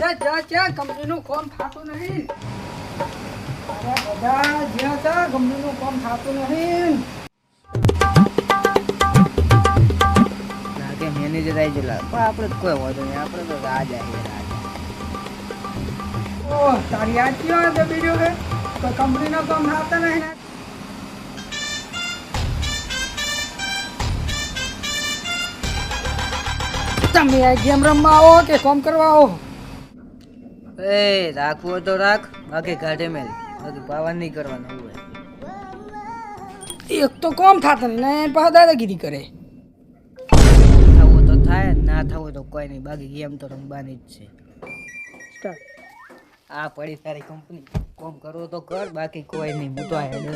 કંપનીનું કોમ થતું નહીં. બધા જ્યાં ત્યાં કંપનીનું કોમ થતું નહીં. મેનેજર આવી ગયેલા. પણ આપણે કોઈ વાંધો નહીં. આપણે તો રાજા છીએ રાજા ઓહ તારી આ ક્યાં છે બીજું કે? કોઈ કંપનીનું કામ થતા નહીં. તમે ગેમ રમવા આવો કે કોમ કરવા આવો? એ રાખવો તો રાખ બાકી કાઢે મેલ. બાકી પાવા નહીં કરવાનું હોય. એક તો કોમ થતા ને પાછા દાદાગીરી કરે. થવું તો થાય ના થવું તો કોઈ નહીં. બાકી ગેમ તો રમવાની જ છે. આ પડી તારી કંપની કોમ કરવો તો કર બાકી કોઈ નહીં. હું તો આ હેડે